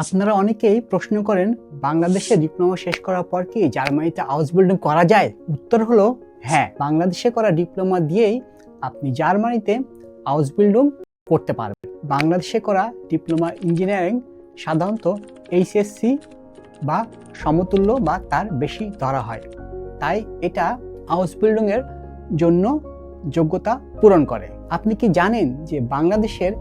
আপনারা অনেকেই প্রশ্ন করেন, বাংলাদেশে ডিপ্লোমা শেষ করার পর কি জার্মানিতে হাউস বিল্ডিং করা যায়? উত্তর হলো হ্যাঁ বাংলাদেশে করা ডিপ্লোমা দিয়েই আপনি জার্মানিতে হাউস বিল্ডিং করতে পারবেন। বাংলাদেশে করা ডিপ্লোমা ইঞ্জিনিয়ারিং সাধারণত এইচএসসি বা সমতুল্য বা তার বেশি ধরা হয়। তাই এটা হাউস বিল্ডিংয়ের জন্য যোগ্যতা পূরণ করে। আপনি কি জানেন যে বাংলাদেশের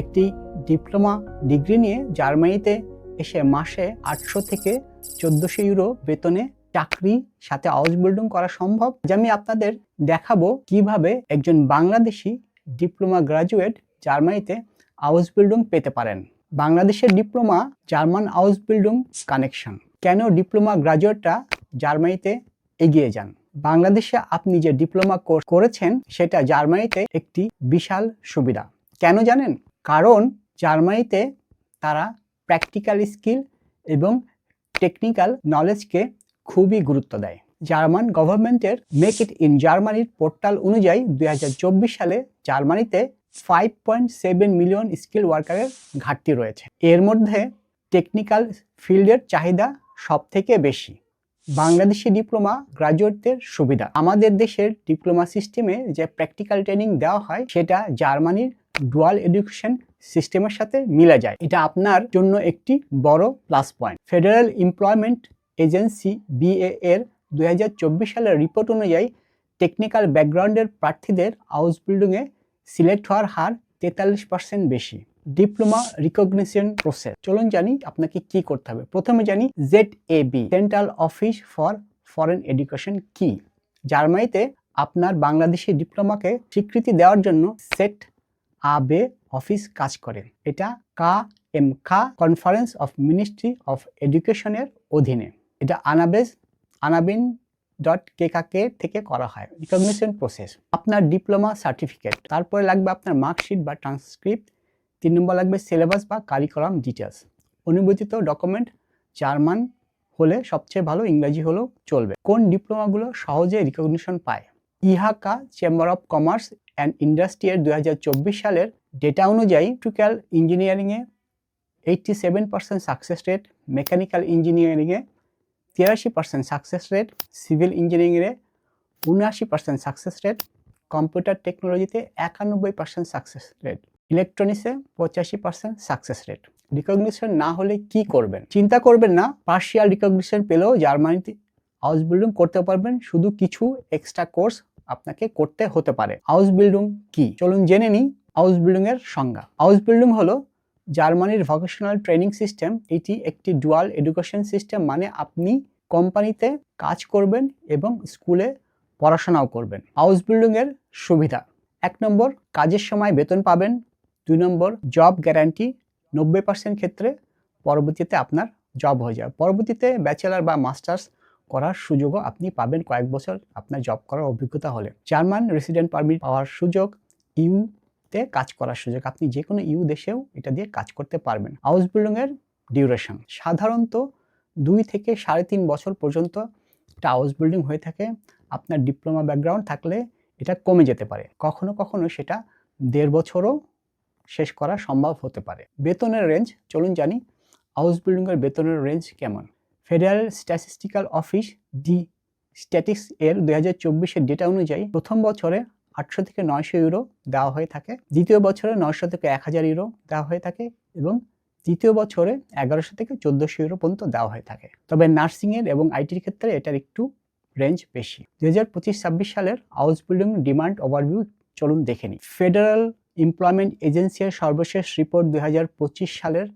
একটি ডিপ্লোমা ডিগ্রি নিয়ে জার্মানিতে এসে মাসে আটশো থেকে চোদ্দোশো ইউরো বেতনে চাকরি সাথে হাউস বিল্ডিং করা সম্ভব। যে আমি আপনাদের দেখাবো কীভাবে একজন বাংলাদেশি ডিপ্লোমা গ্রাজুয়েট জার্মানিতে হাউস বিল্ডিং পেতে পারেন। বাংলাদেশের diploma German house building connection কেন ডিপ্লোমা গ্রাজুয়েটরা জার্মানিতে এগিয়ে যান? বাংলাদেশে আপনি যে ডিপ্লোমা কোর্স করেছেন, সেটা জার্মানিতে একটি বিশাল সুবিধা। কেন জানেন? কারণ জার্মানিতে তারা প্র্যাকটিক্যাল স্কিল এবং টেকনিক্যাল নলেজকে খুবই গুরুত্ব দেয়। জার্মান গভর্নমেন্টের মেক ইট ইন জার্মানির পোর্টাল অনুযায়ী দু হাজার চব্বিশ সালে জার্মানিতে five point seven million skill ওয়ার্কারের ঘাটতি রয়েছে। এর মধ্যে টেকনিক্যাল ফিল্ডের চাহিদা সব থেকে বেশি। বাংলাদেশি ডিপ্লোমা গ্রাজুয়েটদের সুবিধা। আমাদের দেশের ডিপ্লোমা সিস্টেমে যে প্র্যাকটিক্যাল ট্রেনিং দেওয়া হয়, সেটা জার্মানির ডুয়াল এডুকেশন সিস্টেমের সাথে মিলে যায়। এটা আপনার জন্য একটি বড় plus point federal employment agency BA এর দু হাজার চব্বিশ সালের রিপোর্ট অনুযায়ী টেকনিক্যাল ব্যাকগ্রাউন্ডের প্রার্থীদের হাউস বিল্ডিংয়ে সিলেক্ট হওয়ার হার তেতাল্লিশ পার্সেন্ট বেশি। ডিপ্লোমা রিকগনিশন প্রসেস চলুন জানি আপনাকে কি করতে হবে। প্রথমে জানি Z A B central office for foreign education কি? জার্মানিতে আপনার বাংলাদেশি ডিপ্লোমাকে স্বীকৃতি দেওয়ার জন্য সেট আবে অফিস কাজ করে এটা কা এম খা কনফারেন্স অফ মিনিস্ট্রি অফ এডুকেশনের অধীনে। এটা আনাবেজ, আনাবিন ডট কেকাকে থেকে করা হয়। Recognition process. আপনার ডিপ্লোমা সার্টিফিকেট। তারপরে লাগবে আপনার মার্কশিট বা ট্রান্সক্রিপ্ট। তিন নম্বর লাগবে সিলেবাস বা কারিকুলাম ডিটেলস অনুমোদিত ডকুমেন্ট জার্মান হলে সবচেয়ে ভালো ইংরাজি হলেও চলবে। কোন ডিপ্লোমাগুলো সহজে রিকগনিশন পায়? ইহাকা chamber of commerce and industry এর দু সালের ডেটা অনুযায়ী ইলেকট্রিক্যাল ইঞ্জিনিয়ারিংয়ে eighty seven percent success rate mechanical ইঞ্জিনিয়ারিংয়ে তিরাশি পার্সেন্ট সাকসেস রেট সিভিল ইঞ্জিনিয়ারিংয়ে উনআশি পার্সেন্ট সাকসেস রেট কম্পিউটার টেকনোলজিতে একানব্বই পার্সেন্ট সাকসেস রেট ইলেকট্রনিক্সে পঁচাশি পার্সেন্ট সাকসেস রেট রিকগনিশন না হলে কি করবেন? চিন্তা করবেন না পার্শিয়াল রিকগনিশন পেলেও জার্মানিতে হাউস বিল্ডিং করতে পারবেন, শুধু কিছু এক্সট্রা কোর্স আপনাকে করতে হতে পারে। হাউস বিল্ডিং কি? চলুন জেনে নিই হাউস বিল্ডিং এর সংজ্ঞা। হাউস বিল্ডিং হলো জার্মানির ভোকেশনাল ট্রেনিং সিস্টেম এটি একটি ডুয়াল এডুকেশন সিস্টেম মানে আপনি কোম্পানিতে কাজ করবেন এবং স্কুলে পড়াশোনাও করবেন। হাউস বিল্ডিং এর সুবিধা। এক নম্বর, কাজের সময় বেতন পাবেন। দুই নম্বর জব গ্যারান্টি নব্বই পার্সেন্ট ক্ষেত্রে পরবর্তীতে আপনার জব হয়ে যায় পরবর্তীতে ব্যাচেলার বা মাস্টার্স করার সুযোগও আপনি পাবেন কয়েক বছর আপনার জব করার অভিজ্ঞতা হলে। জার্মান রেসিডেন্ট পারমিট পাওয়ার সুযোগ ইউতে কাজ করার সুযোগ। আপনি যে কোনো ইউ দেশেও এটা দিয়ে কাজ করতে পারবেন। হাউস বিল্ডিংয়ের ডিউরেশন সাধারণত দুই থেকে সাড়ে তিন বছর পর্যন্ত একটা হাউস বিল্ডিং হয়ে থাকে। আপনার ডিপ্লোমা ব্যাকগ্রাউন্ড থাকলে এটা কমে যেতে পারে। কখনো কখনো সেটা দেড় বছরও শেষ করা সম্ভব হতে পারে। বেতনের রেঞ্জ চলুন জানি হাউস বিল্ডিংয়ের বেতনের রেঞ্জ কেমন? Federal statistical office Destatis এর দুই হাজার চব্বিশের ডেটা অনুযায়ী প্রথম বছরে আটশো থেকে নয়শো ইউরো দেওয়া হয়ে থাকে, দ্বিতীয় বছরে নয়শো থেকে এক হাজার ইউরো দেওয়া হয়ে থাকে এবং তৃতীয় বছরে এগারোশো থেকে চোদ্দোশো ইউরো পর্যন্ত দেওয়া হয়ে থাকে। তবে নার্সিংয়ের এবং আইটির ক্ষেত্রে এটার একটু রেঞ্জ বেশি। দু হাজার পঁচিশ ছাব্বিশ সালের হাউস বিল্ডিং ডিমান্ড ওভারভিউ চলুন দেখে নিই। ফেডারেল এমপ্লয়মেন্ট এজেন্সির সর্বশেষ রিপোর্ট দু হাজার পঁচিশ সালের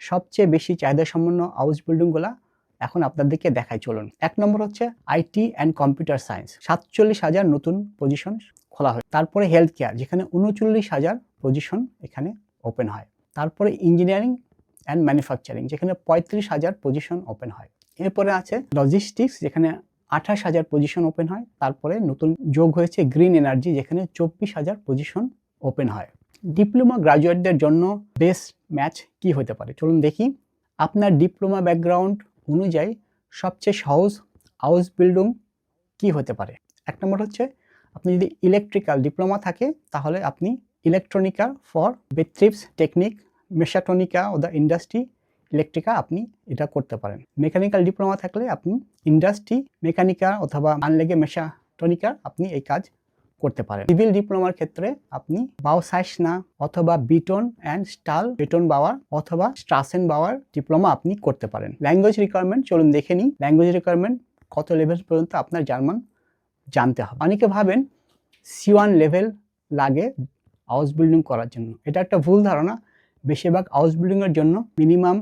সবচেয়ে বেশি চাহিদা সম্পন্ন হাউস বিল্ডিংগুলা এখন আপনাদেরকে দেখাই চলুন। এক নম্বর হচ্ছে আইটি অ্যান্ড কম্পিউটার সায়েন্স সাতচল্লিশ হাজার নতুন পজিশন খোলা হয়। তারপরে হেলথ কেয়ার যেখানে উনচল্লিশ হাজার পজিশন এখানে ওপেন হয়। তারপরে ইঞ্জিনিয়ারিং অ্যান্ড ম্যানুফ্যাকচারিং যেখানে পঁয়ত্রিশ হাজার পজিশন ওপেন হয়। এরপরে আছে লজিস্টিক্স যেখানে আঠাশ হাজার পজিশন ওপেন হয়। তারপরে নতুন যোগ হয়েছে গ্রিন এনার্জি যেখানে চব্বিশ হাজার পজিশন ওপেন হয়। ডিপ্লোমা গ্রাজুয়েটদের জন্য বেস্ট ম্যাচ কি হতে পারে? চলুন দেখি। আপনার ডিপ্লোমা ব্যাকগ্রাউন্ড অনুযায়ী সবচেয়ে সহজ হাউস বিল্ডিং কি হতে পারে? এক নম্বর হচ্ছে, আপনি যদি ইলেকট্রিক্যাল ডিপ্লোমা থাকে, তাহলে আপনি ইলেকট্রনিকা ফর বেথ্রিপস টেকনিক মেশাটনিকা ও দ্য ইন্ডাস্ট্রি ইলেকট্রিকা আপনি এটা করতে পারেন। মেকানিক্যাল ডিপ্লোমা থাকলে আপনি ইন্ডাস্ট্রি মেকানিকা অথবা আনলেগে মেশাটনিকা আপনি এই কাজ করতে পারেন। সিভিল ডিপ্লোমার ক্ষেত্রে আপনি বাউসাইসনা অথবা বিটন অ্যান্ড স্টাল, বেটন বাওয়ার অথবা স্ট্রাসেন বাওয়ার ডিপ্লোমা আপনি করতে পারেন। ল্যাঙ্গুয়েজ রিকোয়ারমেন্ট, চলুন দেখে নিই। ল্যাঙ্গুয়েজ রিকোয়ারমেন্ট কত লেভেল পর্যন্ত আপনার জার্মান জানতে হবে। অনেকে ভাবেন সি ওয়ান লেভেল লাগে হাউস বিল্ডিং করার জন্য। এটা একটা ভুল ধারণা। বেশিরভাগ হাউস বিল্ডিংয়ের জন্য মিনিমাম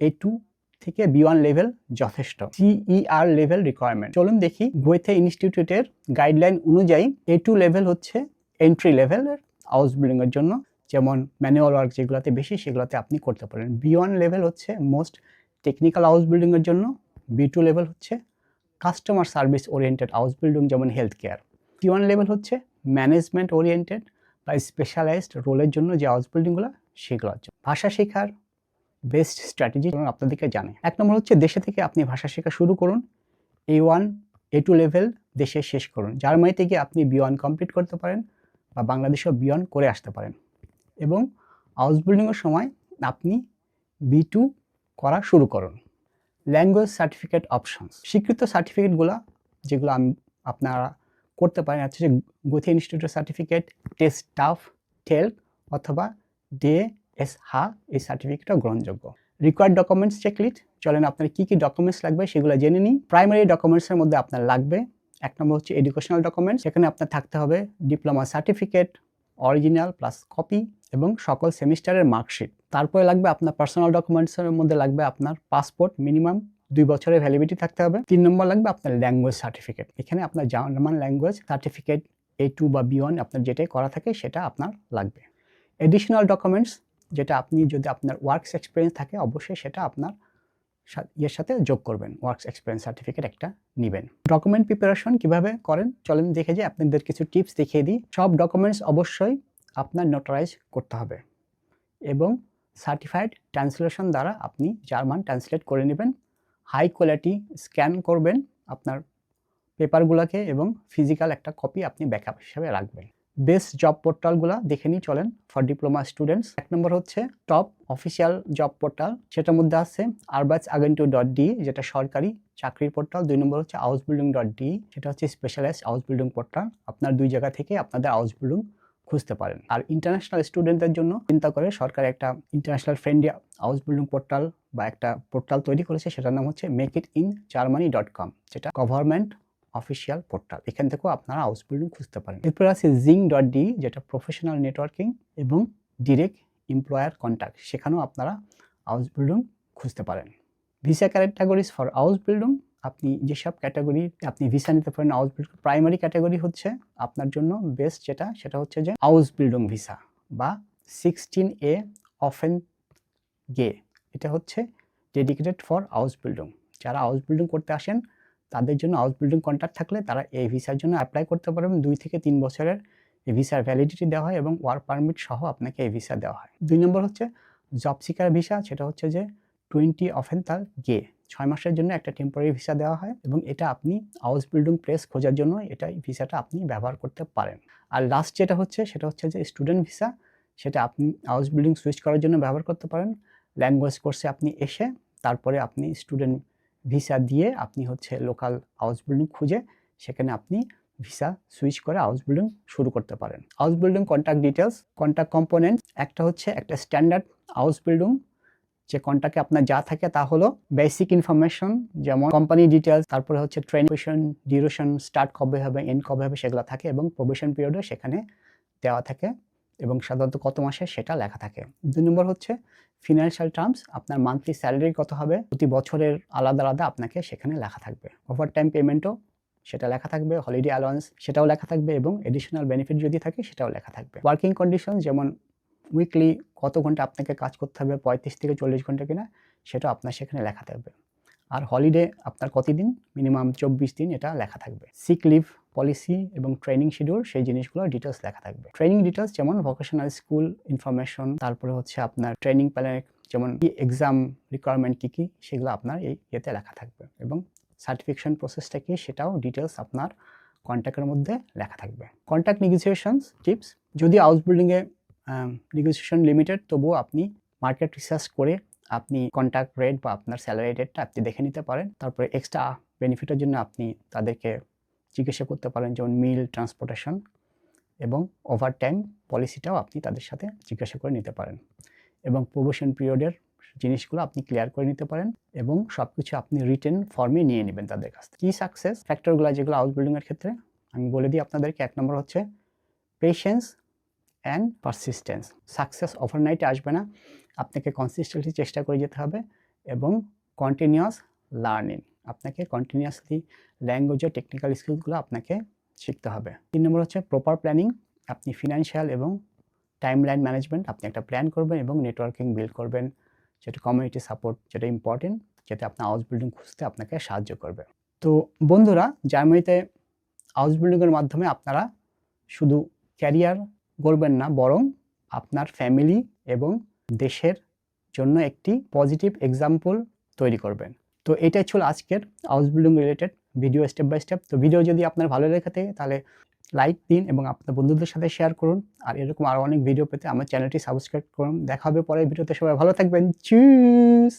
এ টু থেকে বি ওয়ান লেভেল যথেষ্ট। সিইআর লেভেল রিকোয়ারমেন্ট চলুন দেখি গোয়েথে ইনস্টিটিউটের গাইডলাইন অনুযায়ী এ টু লেভেল হচ্ছে এন্ট্রি লেভেলের হাউস বিল্ডিংয়ের জন্য। যেমন ম্যানুয়াল ওয়ার্ক যেগুলোতে বেশি সেগুলোতে আপনি করতে পারেন। বি ওয়ান লেভেল হচ্ছে মোস্ট টেকনিক্যাল হাউস বিল্ডিংয়ের জন্য। বি টু লেভেল হচ্ছে customer service oriented house building যেমন health care C one level হচ্ছে ম্যানেজমেন্ট ওরিয়েন্টেড বা স্পেশালাইজড রোলের জন্য যে হাউস বিল্ডিংগুলো সেগুলো হচ্ছে ভাষা শেখার বেস্ট স্ট্র্যাটেজি আপনাদেরকে জানে এক নম্বর হচ্ছে দেশে থেকে আপনি ভাষা শেখা শুরু করুন। A one A two level দেশে শেষ করুন। জার্মানিতে থেকে আপনি বি ওয়ান কমপ্লিট করতে পারেন বা বাংলাদেশেও বি ওয়ান করে আসতে পারেন। এবং হাউস বিল্ডিংয়ের সময় আপনি বি টু করা শুরু করুন। ল্যাঙ্গুয়েজ সার্টিফিকেট অপশনস স্বীকৃত সার্টিফিকেটগুলো যেগুলো আমি আপনারা করতে পারেন হচ্ছে যে গথি ইনস্টিটিউটের সার্টিফিকেট টেস্ট টাফ টেল অথবা ডে এস হা এই সার্টিফিকেটও গ্রহণযোগ্য। রিকোয়ার্ড ডকুমেন্টস চেকলিট চলেন আপনার কী কী ডকুমেন্টস লাগবে সেগুলো জেনে নিই। প্রাইমারি ডকুমেন্টসের মধ্যে আপনার লাগবে, এক নম্বর হচ্ছে এডুকেশনাল ডকুমেন্টস এখানে আপনার থাকতে হবে diploma certificate original plus copy এবং সকল সেমিস্টারের মার্কশিট তারপরে লাগবে আপনার পার্সোনাল ডকুমেন্টসের মধ্যে লাগবে আপনার পাসপোর্ট মিনিমাম দুই বছরের ভ্যালিডিটি থাকতে হবে। তিন নম্বর লাগবে আপনার ল্যাঙ্গুয়েজ সার্টিফিকেট এখানে আপনার German language certificate A two বা বি ওয়ান আপনার যেটাই করা থাকে সেটা আপনার লাগবে। এডিশনাল ডকুমেন্টস যেটা আপনি যদি আপনার ওয়ার্কস এক্সপিরিয়েন্স থাকে, অবশ্যই সেটা আপনার ইয়ের সাথে যোগ করবেন। ওয়ার্কস এক্সপিরিয়েন্স সার্টিফিকেট একটা নেবেন। ডকুমেন্ট প্রিপারেশন কীভাবে করেন? চলেন দেখে যে আপনাদের কিছু টিপস দেখিয়ে দিই। সব ডকুমেন্টস অবশ্যই আপনার নোটারাইজ করতে হবে এবং সার্টিফাইড ট্রান্সলেশন দ্বারা আপনি জার্মান ট্রান্সলেট করে নেবেন হাই কোয়ালিটি স্ক্যান করবেন আপনার পেপারগুলোকে এবং ফিজিক্যাল একটা কপি আপনি ব্যাকআপ হিসাবে রাখবেন। বেস্ট জব পোর্টালগুলো দেখে নিই চলেন ফর ডিপ্লোমা স্টুডেন্টস এক নম্বর হচ্ছে টপ অফিসিয়াল জব পোর্টাল সেটার মধ্যে আছে আরবাজ আগেন্টু ডট ডি যেটা সরকারি চাকরির পোর্টাল। দুই নম্বর হচ্ছে হাউস বিল্ডিং ডট ডি সেটা হচ্ছে স্পেশালাইজড হাউস বিল্ডিং পোর্টাল। আপনার দুই জায়গা থেকে আপনাদের হাউস বিল্ডিং খুঁজতে পারেন। আর ইন্টারন্যাশনাল স্টুডেন্টদের জন্য চিন্তা করে সরকার একটা ইন্টারন্যাশনাল ফ্রেন্ডলি হাউস বিল্ডিং পোর্টাল বা একটা পোর্টাল তৈরি করেছে, সেটার নাম হচ্ছে make it in Germany dot com যেটা গভর্নমেন্ট অফিসিয়াল পোর্টাল এখান থেকেও আপনারা হাউস বিল্ডিং খুঁজতে পারেন। এরপর আছে জিং ডট ডি যেটা প্রফেশনাল নেটওয়ার্কিং এবং ডিরেক্ট এমপ্লয়ার কন্ট্যাক্ট সেখানেও আপনারা হাউস বিল্ডিং খুঁজতে পারেন। Visa categories for house building আপনি যেসব ক্যাটাগরি আপনি ভিসা নিতে পারেন হাউস বিল্ডিং প্রাইমারি ক্যাটাগরি হচ্ছে আপনার জন্য বেস্ট যেটা, সেটা হচ্ছে যে হাউস বিল্ডিং ভিসা বা সিক্সটিন এ অফেন গে এটা হচ্ছে ডেডিকেটেড ফর হাউস বিল্ডিং যারা হাউস বিল্ডিং করতে আসেন তাদের জন্য হাউস বিল্ডিং কন্ট্রাক্ট থাকলে তারা এই ভিসার জন্য অ্যাপ্লাই করতে পারবেন দুই থেকে তিন বছরের এই ভিসার ভ্যালিডিটি দেওয়া হয় এবং ওয়ার্ক পারমিট সহ আপনাকে এই ভিসা দেওয়া হয়। দুই নম্বর হচ্ছে জব সিকার ভিসা সেটা হচ্ছে যে টোয়েন্টি অফেন তার গে ছয় মাসের জন্য একটা টেম্পোরারি ভিসা দেওয়া হয় এবং এটা আপনি হাউস বিল্ডিং প্লেস খোঁজার জন্য এটা ভিসাটা আপনি ব্যবহার করতে পারেন। আর লাস্ট যেটা হচ্ছে, সেটা হচ্ছে যে স্টুডেন্ট ভিসা সেটা আপনি হাউস বিল্ডিং সুইচ করার জন্য ব্যবহার করতে পারেন। ল্যাঙ্গুয়েজ কোর্সে আপনি এসে তারপরে আপনি স্টুডেন্ট ভিসা দিয়ে আপনি হচ্ছে লোকাল হাউস বিল্ডিং খুঁজে সেখানে আপনি ভিসা সুইচ করে হাউস বিল্ডিং শুরু করতে পারেন। House building contact details contact component একটা হচ্ছে একটা স্ট্যান্ডার্ড হাউস বিল্ডিং যে কন্ট্যাক্টে আপনার যা থাকে তা হলো বেসিক ইনফরমেশন যেমন কোম্পানি ডিটেলস তারপরে হচ্ছে ট্রেন ডিউরেশন স্টার্ট কবে হবে এন্ড কবে হবে সেগুলো থাকে এবং প্রবেশন পিরিয়ডে সেখানে দেওয়া থাকে। এবং সাধারণত কত মাসে সেটা লেখা থাকে। দুই নম্বর হচ্ছে ফিনান্সিয়াল টার্মস আপনার মান্থলি স্যালারি কত হবে? প্রতি বছরের আলাদা আলাদা আপনাকে সেখানে লেখা থাকবে। ওভার টাইম পেমেন্টও সেটা লেখা থাকবে হলিডে অ্যালাউন্স সেটাও লেখা থাকবে এবং এডিশনাল বেনিফিট যদি থাকে সেটাও লেখা থাকবে। ওয়ার্কিং কন্ডিশন যেমন উইকলি কত ঘণ্টা আপনাকে কাজ করতে হবে, পঁয়ত্রিশ থেকে চল্লিশ ঘণ্টা কিনা সেটাও আপনার সেখানে লেখা থাকবে। আর হলিডে আপনার কতদিন? মিনিমাম চব্বিশ দিন এটা লেখা থাকবে। সিক লিভ পলিসি এবং ট্রেনিং শিডিউল সেই জিনিসগুলো ডিটেলস লেখা থাকবে। ট্রেনিং ডিটেলস যেমন ভোকেশনাল স্কুল ইনফরমেশন তারপরে হচ্ছে আপনার ট্রেনিং প্ল্যান যেমন কি এক্সাম রিকোয়ারমেন্ট কী কী, সেগুলো আপনার এই ইয়েতে লেখা থাকবে এবং সার্টিফিকেশন প্রসেসটা কি সেটাও ডিটেলস আপনার কন্ট্যাক্টের মধ্যে লেখা থাকবে। কন্ট্যাক্ট নেগোসিয়েশনস টিপস যদি হাউস বিল্ডিংয়ে নেগোসিয়েশন লিমিটেড তবুও আপনি মার্কেট রিসার্চ করে আপনি কন্ট্যাক্ট রেট বা আপনার স্যালারি রেটটা আপনি দেখে নিতে পারেন। তারপরে এক্সট্রা বেনিফিটের জন্য আপনি তাদেরকে জিজ্ঞাসা করতে পারেন যেমন মিল ট্রান্সপোর্টেশন এবং ওভার টাইম পলিসিটাও আপনি তাদের সাথে জিজ্ঞাসা করে নিতে পারেন। এবং প্রমোশন পিরিয়ডের জিনিসগুলো আপনি ক্লিয়ার করে নিতে পারেন এবং সব কিছু আপনি রিটেন ফর্মে নিয়ে নেবেন তাদের কাছ থেকে। কী সাকসেস ফ্যাক্টরগুলো যেগুলো হাউস বিল্ডিংয়ের ক্ষেত্রে, আমি বলে দিই আপনাদেরকে, এক নম্বর হচ্ছে পেশেন্স অ্যান্ড পারসিস্টেন্স সাকসেস ওভারনাইটে আসবে না। আপনাকে কনসিস্টেন্টলি চেষ্টা করে যেতে হবে এবং কন্টিনিউয়াস লার্নিং আপনাকে কন্টিনিউয়াসলি ল্যাঙ্গুয়েজের টেকনিক্যাল স্কিলসগুলো আপনাকে শিখতে হবে। তিন নম্বর হচ্ছে প্রপার প্ল্যানিং আপনি ফিনান্সিয়াল এবং টাইম লাইন ম্যানেজমেন্ট আপনি একটা প্ল্যান করবেন এবং নেটওয়ার্কিং বিল্ড করবেন, যেটা কমিউনিটি সাপোর্ট যেটা ইম্পর্টেন্ট যেটা আপনার হাউস বিল্ডিং খুঁজতে আপনাকে সাহায্য করবে। তো বন্ধুরা জার্মানিতে হাউস বিল্ডিংয়ের মাধ্যমে আপনারা শুধু ক্যারিয়ার গড়বেন না, বরং আপনার ফ্যামিলি এবং দেশের জন্য একটি পজিটিভ এক্সাম্পল তৈরি করবেন। তো এটাই ছিল আজকের house building related video step by step তো ভিডিও যদি আপনার ভালো লেগে থাকে, তাহলে লাইক দিন এবং আপনার বন্ধুদের সাথে শেয়ার করুন। আর এরকম আরও অনেক ভিডিও পেতে আমার চ্যানেলটি সাবস্ক্রাইব করুন। দেখা হবে পরের ভিডিওতে সবাই ভালো থাকবেন। চুজ